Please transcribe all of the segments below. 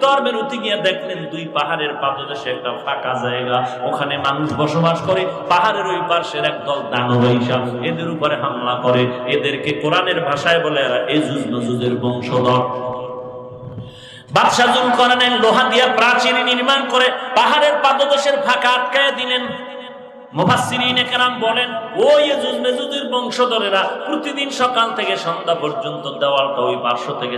উত্তর মেরুতে গিয়ে দেখলেন দুই পাহাড়ের পাদদেশে একটা ফাঁকা জায়গা। ওখানে মানুষ বসবাস করে, পাহাড়ের ওই পার্শ্বের একদল এদের উপরে হামলা করে। এদেরকে কোরআনের ভাষায় বলে এজুজ নজুজের বংশধর। বাদশাহ জুলকারনাইন লোহা দিয়া প্রাচীর নির্মাণ করে পাহাড়ের পাদদেশের ফাঁকা আটকায় দিলেন। বলেন ওই মেজুজের বংশধরেরা প্রতিদিন সকাল থেকে সন্ধ্যা পর্যন্ত দেওয়ালটা ওই থেকে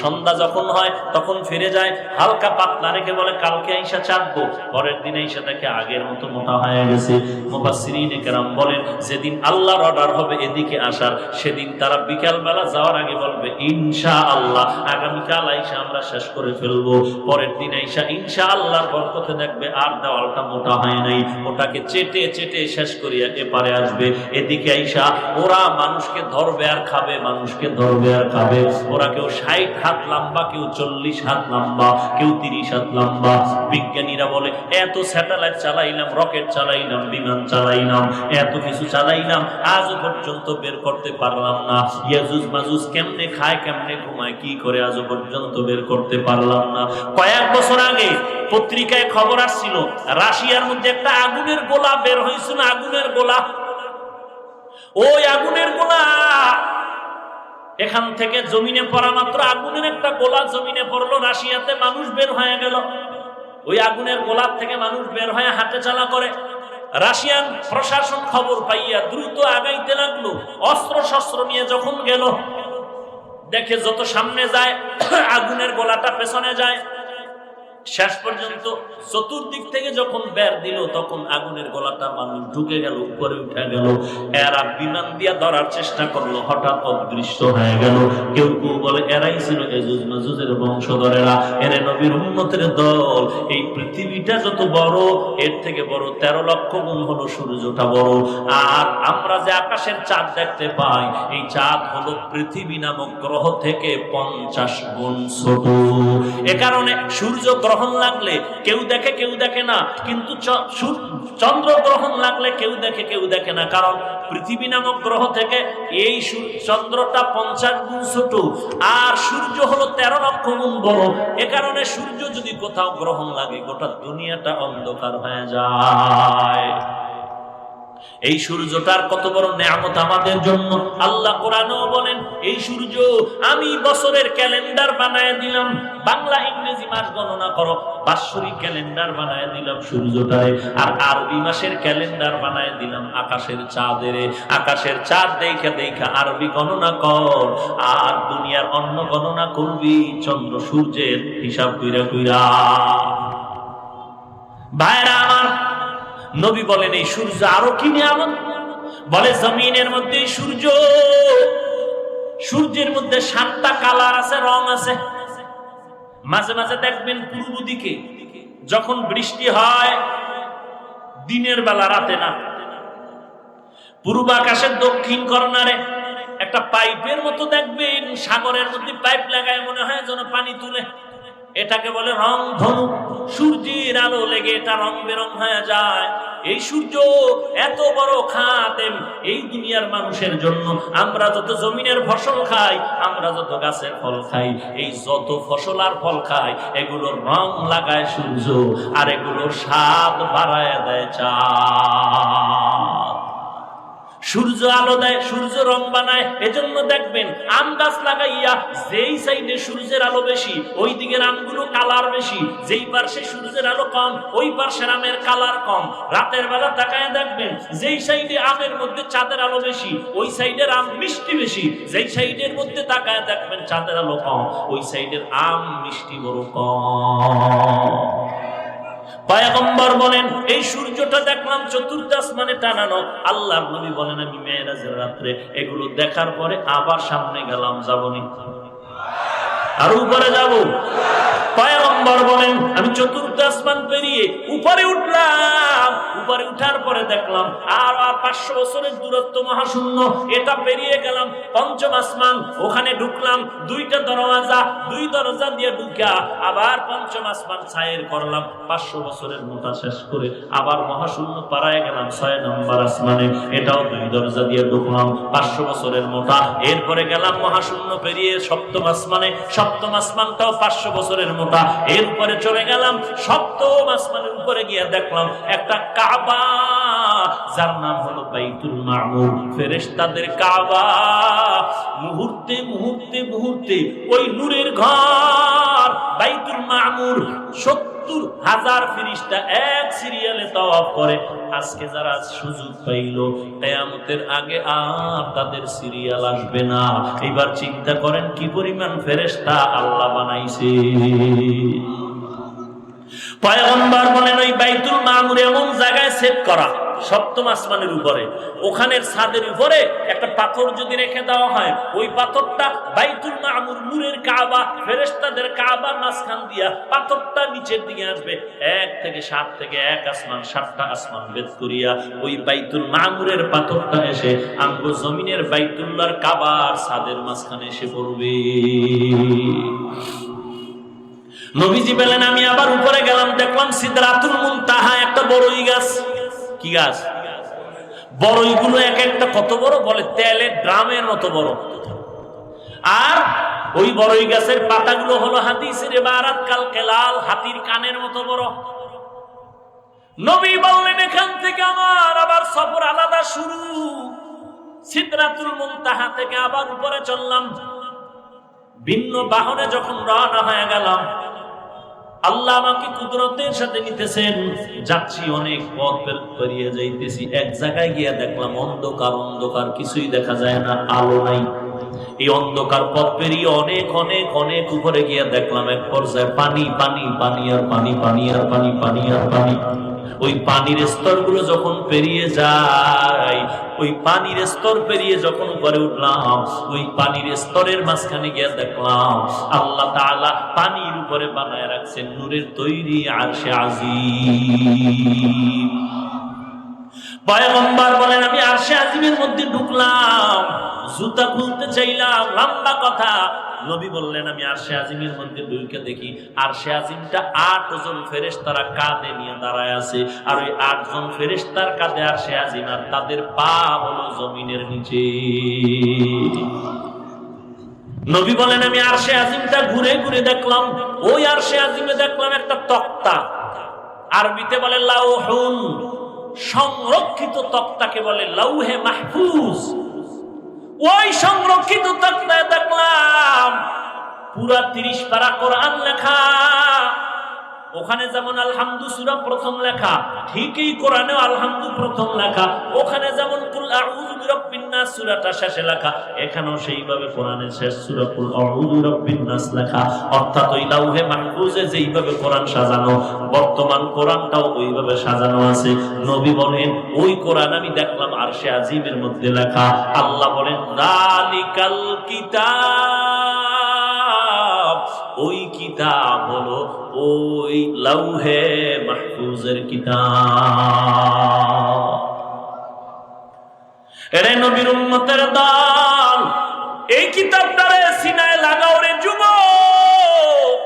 সন্ধ্যা যখন হয়, তখন ফিরে যায়, হালকা পাতলা রেখে বলে, কালকে আইসা পরের দিন আইসা আগের মতো মোটা হয়ে গেছে। মুফাসসিরিনে কেরাম বলেন, যেদিন আল্লাহর অর্ডার হবে এদিকে আসার, সেদিন তারা বিকাল বেলা যাওয়ার আগে বলবে ইনশা আল্লাহ আগামীকাল আইসা আমরা শেষ করে ফেলব। পরের দিন আইসা ইনশা আল্লাহর বরকতে দেখবে আর দেওয়ালটা মোটা হয় নাই। ওটাকে চেটে চেটে শেষ করিয়া এপারে আসবে। এদিকে আইসা ওরা মানুষকে ধরবে আর খাবে, মানুষকে ধরবে আর খাবে। ওরা কেউ ষাট হাত লম্বা, কেউ চল্লিশ হাত লম্বা, কেউ তিরিশ হাত লম্বা। বিজ্ঞানীরা বলে, এত স্যাটেলাইট চালাইলাম, রকেট চালাইলাম, বিমান চালাইলাম, এত কিছু চালাইলাম আজও পর্যন্ত বের করতে পারলাম না। ইয়াজুজ মাজুজ কেমনে খায়, কেমনে ঘুমায়, কি করে আজ পর্যন্ত বের করতে পারলাম না? কয়েক বছর আগে পত্রিকায় খবর আসছিল, রাশিয়ার মধ্যে একটা আগুনের গোলা বের হয়েছিল, আগুনের গোলা। ওই আগুনের গোলা, এখান থেকে জমিনে পড়া মাত্র আগুনের একটা গোলা জমিনে পড়ল, রাশিয়াতে মানুষ বের হয়ে গেল। ওই আগুনের গোলাপ থেকে মানুষ বের হয়ে হাতে চালা করে। রাশিয়ান প্রশাসন খবর পাইয়া দ্রুত আগাইতে লাগল অস্ত্র শস্ত্র নিয়ে যখন গেল, দেখে যত সামনে যায়, আগুনের গোলাটা পেছনে যায়। শেষ পর্যন্ত চতুর্দিক থেকে যখন বের দিল, তখন আগুনের গলাটা মানুষ ঢুকে গেল, উপরে উঠে গেল। এরা বিমান দিয়া ধরার চেষ্টা করল, হঠাৎ অদৃশ্য হয়ে গেল। কেউ কেউ বলে, এরাই ছিল এজুজ মাজুজের বংশধরেরা। এরে নবীর উন্নতের দল। এই পৃথিবীটা যত বড়, এর থেকে বড় তেরো লক্ষ গুণ হলো সূর্যটা বড়। আর আমরা যে আকাশের চাঁদ দেখতে পাই, এই চাঁদ হলো পৃথিবী নামক গ্রহ থেকে পঞ্চাশ গুণ ছোট। এ কারণে সূর্য গ্রহণ লাগলে কেউ দেখে কেউ দেখে না। কিন্তু চন্দ্র গ্রহণ লাগলে কেউ দেখে কেউ দেখে না। কারণ পৃথিবী নামক গ্রহ থেকে এই চন্দ্রটা পঞ্চাশ গুণ ছোট, আর সূর্য হলো তেরো লক্ষ গুণ বড়। এ কারণে সূর্য যদি কোথাও গ্রহণ লাগে, গোটা দুনিয়াটা অন্ধকার হয়ে যায়। এই সূর্যটার কত বড় নেয়ামত আমাদের জন্য? আল্লাহ কোরআনও বলেন, এই সূর্য আমি বছরের ক্যালেন্ডার বানায় দিলাম। বাংলা, ইংরেজি মাস গণনা করো, বাৎসরিক ক্যালেন্ডার বানায় দিলাম সূর্যটারে, আর আরবি মাসের ক্যালেন্ডার বানায় দিলাম আকাশের চাঁদের। আকাশের চাঁদ দেখা দেখা আরবি গণনা কর, আর দুনিয়ার অন্য গণনা করবি, চন্দ্র সূর্যের হিসাব কইরা কইরা। ভাইরা আমার নবী বলেন, এই সূর্য আরও কি নিয়ামত? বলে, জমিনের মধ্যে সূর্য। সূর্যের মধ্যে সাতটা কালার আছে, রং আছে। মাঝে মাঝে দেখবেন পূর্ব দিকে যখন বৃষ্টি হয়, দিনের বেলা, রাতে না। পূর্ব আকাশের দক্ষিণ কর্নারে একটা পাইপের মতো দেখবেন, সাগরের মধ্যে পাইপ লাগায়, মনে হয় যেন পানি তুলে। এটাকে বলে রং ধনু সূর্যের আলো লেগে এটা রং বেরং হয়ে যায়। এই সূর্য এত বড় খাতেম এই দুনিয়ার মানুষের জন্য। আমরা যত জমিনের ফসল খাই, আমরা যত গাছের ফল খাই, এই যত ফসল আর ফল খাই, এগুলোর রং লাগায় সূর্য, আর এগুলোর স্বাদ বাড়ায় দেয় চা সূর্য আলো দেয়, সূর্য রং বানায়, এজন্য দেখবেন আম গাছ লাগাইয়া যেই সাইডে সূর্যের আলো বেশি, ওই দিকের আমগুলো কালার বেশি। যেই পার্শ্বে সূর্যের আলো কম, ওই পার্শ্বের আমের কালার কম। রাতের বেলা তাকায় দেখবেন যেই সাইডে আমের মধ্যে চাঁদের আলো বেশি, ওই সাইডের আম মিষ্টি বেশি। যেই সাইডের মধ্যে তাকায় দেখবেন চাঁদের আলো কম, ওই সাইডের আম মিষ্টি বড় কম। পায়গম্বর বলেন, এই সূর্যটা দেখলাম চতুর্থ আসমানে টানানো। আল্লাহ নবী বলেন, আমি মেয়েরাজের রাত্রে এগুলো দেখার পরে আবার সামনে গেলাম যাবনি আর উপরে যাব। পয়গম্বর বলেন, আমি চতুর্থ আসমান পেরিয়ে উপরে উঠলাম। উপরে উঠার পরে দেখলাম, আর আর পাঁচশো বছরের দূরত্ব মহাশূন্য। এটা পেরিয়ে গেলাম পঞ্চম আসমান। ওখানে ঢুকলাম, দুইটা দরওয়াজা, দুই দরজা দিয়ে ঢুকা, আবার পঞ্চম আসমান ছায়ের করলাম। পাঁচশো বছরের মোটা শেষ করে আবার মহাশূন্য পাড়ায় গেলাম ছয় নম্বর আসমানে। এটাও দুই দরজা দিয়ে ঢুকলাম, পাঁচশো বছরের মোটা। এরপরে গেলাম মহাশূন্য পেরিয়ে সপ্তম আসমানে। সপ্তম আসমানটাও পাঁচশো বছরের মোটা এরপরে চলে গেলাম সপ্তম আসমানের উপরে গিয়ে দেখলাম একটা কাবা, যার নাম হলো বাইতুল মামুর ফেরেশতাদের কাবা। মুহূর্তে মুহূর্তে মুহূর্তে ওই নূরের ঘর, বাইতুল মামুর সত্তর হাজার ফিরিস্তা এক সিরিয়ালে তওয়াফ করে। আজকে যারা সুযোগ পাইল, কেয়ামতের আগে আর তাদের সিরিয়াল আসবে না। এবার চিন্তা করেন কি পরিমাণ ফেরেস্তা আল্লাহ বানাইছে। পয়গম্বর বলেন, ওই বাইতুল মামুর এমন জায়গায় করা, সপ্তম আসমানের উপরে। ওখানের ছাদের উপরে একটা পাথর যদি রেখে দেওয়া হয়, ওই পাথরটা বাইতুল মামুর নূরের কাবা, ফেরেশতাদের কাবার মাঝখান দিয়া পাথরটা নিচের দিকে আসবে। এক থেকে সাত থেকে এক আসমান, সাতটা আসমান বেদ করিয়া ওই বাইতুল মামুরের পাথরটা এসে আমগো জমিনের বাইতুল্লাহর কাবার ছাদের মাঝখানে এসে পড়বে। নবীজি বলেন, আমি আবার উপরে গেলাম, দেখলাম সিদ্ধাতুল মুনতাহা, একটা বড়ই গাছ। কি গাছ? বড়ইগুলো এক একটা কত বড়? বলে, তেলের ড্রামের মতো বড়। আর ওই বড়ই গাছের পাতাগুলো হলো হাদিসের এবারাত কাল কেলাল হাতির কানের মতো বড়। নবী বললেন, এখান থেকে আমার আবার সফর আলাদা শুরু। সিদ্ধাতুল মুনতাহা থেকে আবার উপরে চললাম। ভিন্ন বাহনে যখন রওনা হয়ে গেলাম আল্লাহ আমাকে কুদরতের সাথে নিতেছেন। যাচ্ছি অনেক পথ পেরিয়ে যাইতেছি। এক জায়গায় গিয়া দেখলাম অন্ধকার অন্ধকার, কিছুই দেখা যায় না, আলো নাই। এই অন্ধকার পথ পেরিয়ে অনেক অনেক অনেক উপরে গিয়ে দেখলাম এক পর্যায়ে পানি পানি পানি আর পানি পানি আর পানি পানি আর পানি। ওই পানির স্তরগুলো যখন পেরিয়ে যায়, ওই পানির স্তর পেরিয়ে যখন উপরে উঠলাম, ওই পানির স্তরের মাঝখানে গিয়ে দেখলাম, আল্লাহ তাআলা পানির উপরে বানায় রাখছেন নূরের তৈরি আরশে আজিম। পয়গম্বর বলেন, আমি আরশে আজিমের মধ্যে ঢুকলাম। জুতা খুলতে চাইলাম, লম্বা কথা। নবী বললেন, আমি আরশে আজিমের মধ্যে ঢুকে দেখি, আরশে আজিমটা আট জন ফেরেশতারা কাঁধে নিয়ে দাঁড়ায় আছে। আর ওই আট জন ফেরেশতার কাঁধে আরশে আজিম আর তাদের পা হলো জমিনের নিচে। নবী বলেন, আমি আরশে আজিমটা ঘুরে ঘুরে দেখলাম। ওই আরশে আজিমে দেখলাম একটা তক্তা। আরবিতে বলে, লাউহুন। সংরক্ষিত তক্তাকে বলে, লাউহে মাহফুজ। ওই সংরক্ষিত তক্তায় দেখলাম পুরা তিরিশ পারা কোরআন লেখা। ওখানে যেমন আলহামদু সুরা প্রথম লেখা, ঠিকই কোরআনেও আলহামদু প্রথম লেখা। ওখানে যেমন কুল আউযু নাস সূরাটা শেষে লেখা, এখানেও সেইভাবে কোরআনের শেষ সূরা কুল আউযু নাস লেখা। অর্থাৎ ওই লাউহে মাহফুজে যেইভাবে কোরআন সাজানো, বর্তমান কোরআনটাও ওইভাবে সাজানো আছে। নবী বলেন, ওই কোরআন আমি দেখলাম আরশে আজিমের মধ্যে লেখা। আল্লাহ বলেন, দালিকাল কিতাব। ওই কিতাব হলো ওই লাউহে মাহফুজের কিতাব। এরে নবীর উম্মতের দল এই কিতাবটারে সিনায় লাগাও রে যুবক।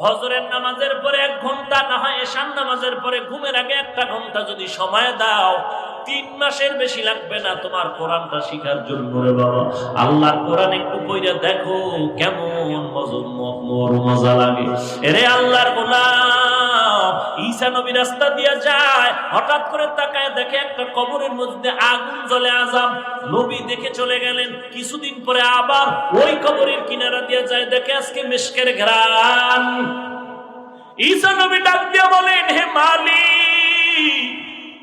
ফজরের নামাজের পরে এক ঘণ্টা, না হয় এশান নামাজের পরে ঘুমের আগে একটা ঘণ্টা যদি সময় দাও, তিন মাসের বেশি লাগবে না তোমার কোরআনটা শিখার জন্য রে বাবা। আল্লাহর কোরআন একটু কইরা দেখো কেমন মজা লাগে। এরে আল্লাহর ঈসা নবী রাস্তা যায়, হঠাৎ করে তাকায় দেখে একটা কবরের মধ্যে আগুন জ্বলে আজাব। নবী দেখে চলে গেলেন। কিছুদিন পরে আবার ওই কবরের কিনারা দিয়া যায়, দেখে আজকে মেশকের ঘ্রাণ। ঈসা নবী ডাক দিয়া বলেন, হে মালিক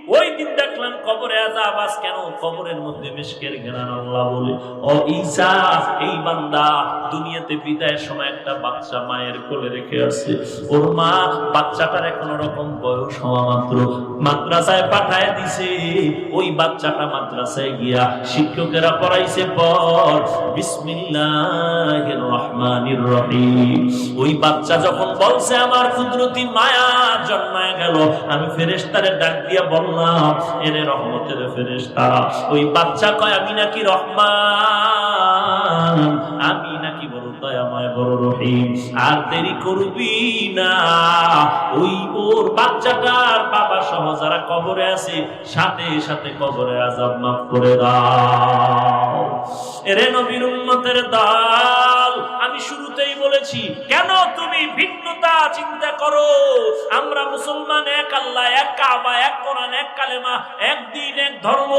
ওই দিন দেখলাম কবরে আজাব আজ কেন কবরের মধ্যে মিশকের জ্ঞান আল্লাহ বলে? ও ঈসা, এই বান্দা, দুনিয়াতে বিদায়ের সময় একটা বাচ্চা মায়ের কোলে রেখে আসছে। ওর মা বাচ্চাটার কোনো রকম বয়স হওয়া মাত্র। মাদ্রাসায় পাঠায় দিছে। ওই বাচ্চাটা মাদ্রাসায় গিয়া শিক্ষকেরা পড়াইছে পর, বিসমিল্লাহির রহমানির রহিম। ওই বাচ্চা যখন বলছে, আমার কুদরতি মায়া জন্মায় গেল। আমি ফেরেশতারে ডাক দিয়া বললাম এরে রহমতের ফেরেশতা। ওই বাচ্চা কয়, আমি নাকি রহমান? আমি নাকি বড় দয়াময়, বড় রহিম। আর দেরি করবি না। ওই ওর বাচ্চাটার বাবা সহ যারা কবরে আছে, সাথে সাথে কবরে আজাব মাফ করে দাও। এরে নবীর উম্মতের আমি শুরুতেই বলেছি, কেন তুমি ভিন্নতা চিন্তা করো? আমরা মুসলমান, এক আল্লাহ, এক কাবা, এক কোরআন, এক কালেমা, এক দিন, এক ধর্ম।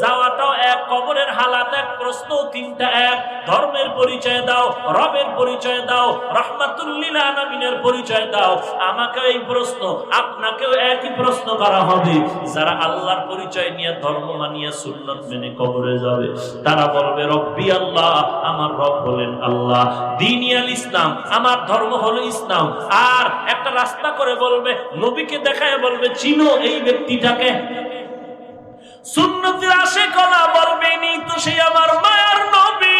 যাওয়াটাও এক, কবরের হালাত এক, প্রশ্ন তিনটা এক। ধর্মের পরিচয় দাও, রবের পরিচয় দাও, রহমাতুল্লিল আলামিনের পরিচয় দাও। আমাকে এই প্রশ্ন, আপনাকেও একই প্রশ্ন করা হবে। যারা আল্লাহর পরিচয় নিয়ে ধর্ম মানিয়ে সুন্নত মেনে কবরে যাবে, তারা বলবে, রব্বি আল্লাহ, আমার রব হলেন আল্লাহ। দিনিয়াল ইসলাম, আমার ধর্ম হলো ইসলাম। আর একটা রাস্তা করে বলবে, নবীকে দেখায় বলবে, চিনো এই ব্যক্তিটাকে। সুন্নতির আসে কলা বলবে নি তো সে আমার মায়ার নবী।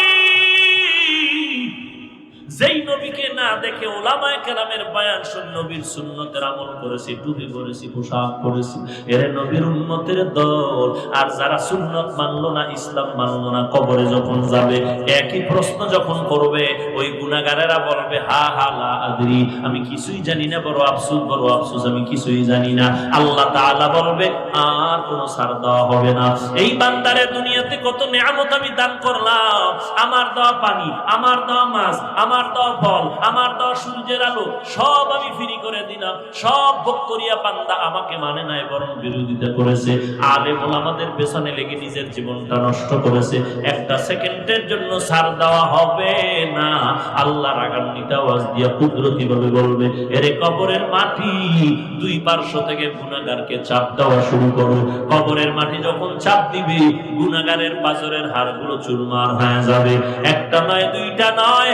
যেই নবীকে না দেখে ওলামায় কেরামের বায়ান শুন, নবীর সুন্নতের আমল করেছি, টুপি করেছি পোশাক করেছি এর নবীর উন্নতের দল। আর যারা সুন্নত মানলো না, ইসলাম মানলো না, কবরে যখন যাবে, একই প্রশ্ন যখন করবে, ওই গুনাগারেরা বলবে, হা হা, লা আদরি, আমি কিছুই জানি না, বড় আফসুস বড় আফসুস, আমি কিছুই জানি না। আল্লাহ তাআলা বলবে, আর কোনো সার দেওয়া হবে না। এই বান্দারে দুনিয়াতে কত নিয়ামত আমি দান করলাম। আমার দেওয়া পানি, আমার দেওয়া মাছ, আমার দেওয়া ফল আমার দেওয়া সূর্যের আলো, সব আমি ফ্রি করে দিলাম। সব ভোগ করিয়া পান্দা আমাকে মানে নাই, বরং বিরোধিতা করেছে। আলে আমাদের পেছনে লেগে নিজের জীবনটা নষ্ট করেছে। একটা সেকেন্ডের জন্য ছাড় দেওয়া হবে না। আল্লাহ রাগান্বিত আওয়াজ দিয়া কুদরতি ভাবে বলবে, এরে কবরের মাটি, দুই পার্শ্ব থেকে গুনাগারকে চাপ দেওয়া শুরু করো। কবরের মাটি যখন চাপ দিবে গুনাগারের পাজরের হাড়গুলো চুরমার হয়ে যাবে। একটা নয়, দুইটা নয়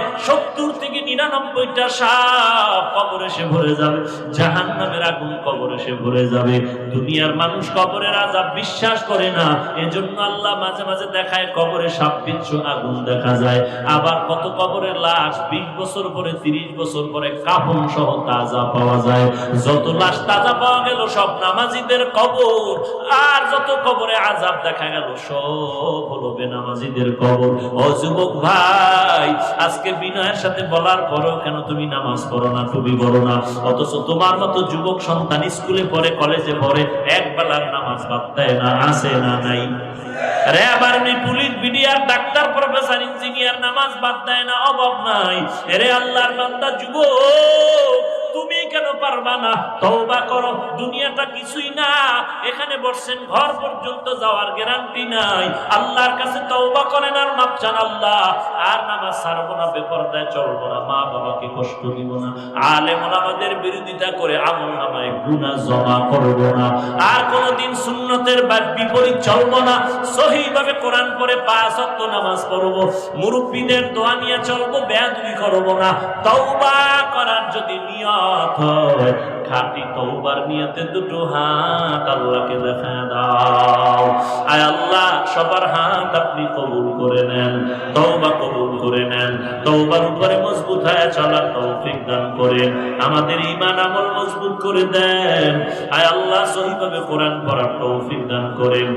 সত্তর থেকে নিরানব্বইটা সাপ কবর এসে ভরে যাবে জাহান নামের আগুন কবর এসে ভরে যাবে। দুনিয়ার মানুষ কবরের আজাব বিশ্বাস করে না, এজন্য আল্লাহ মাঝে মাঝে দেখায় কবরে সাপ বিচ্ছু আগুন দেখা যায়। আবার কত কবরের লাশ বিশ বছর পরে, তিরিশ বছর পরে কাফন সহ তাজা পাওয়া যায়। যত লাশ তাজা পাওয়া গেল, সব নামাজিদের কবর। আর যত কবরে আজাব দেখা গেল, সব হলো বেনামাজিদের কবর। ও যুবক ভাই, আজকে বিনয়ের সাথে বলার পরেও কেন তুমি নামাজ পড়ো না, তুমি বলো না? অথচ তোমার মতো যুবক সন্তান স্কুলে পড়ে, কলেজে পড়ে, এক বেলার নামাজ বাদ না আসে না নাই? ইঞ্জিনিয়ার, নামাজ বাদ দেয় না, অভাব নাই। এরে আল্লাহর বান্দা, যুবক! কেন পারবা না? তওবা করো। দুনিয়াটা কিছুই না। এখানে বসছেন, ঘর পর্যন্ত যাওয়ার গ্যারান্টি নাই। আল্লাহর কাছে তওবা করেন আর মাপ চান আল্লাহ। আর নামাজ ছাড়বো না, বেপরদায় চলবো না। মা বাবাকে কষ্ট দিব না। আলেম আমাদের বিরোধিতা করে আমল নামায় গুনাহ জমা করব না। আর কোনোদিন সুন্নতের বা বিপরীত চলবো না। সহিভাবে কোরআন পরে পাঁচ ওয়াক্ত নামাজ পড়ব। মুরব্বীদের দোয়া নিয়ে চলবো, বেয়াদবি করব না। তওবা করার যদি নিয়ত দুটো হাত আল্লাহকে দাও। আয় আল্লাহ, সবার হাত আপনি কবুল করে নেন, তওবা কবুল করে নেন, তওবার উপরে মজবুত চলার তৌফিক দান আমাদের ইমান আমল মজবুত করে দেন। আয় আল্লাহ, সহিভাবে কোরআন পড়ার তৌফিক দান করেন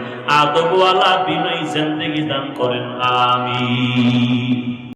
আদবওয়ালা বিনয়ী জিন্দেগি দান করেন, আমিন।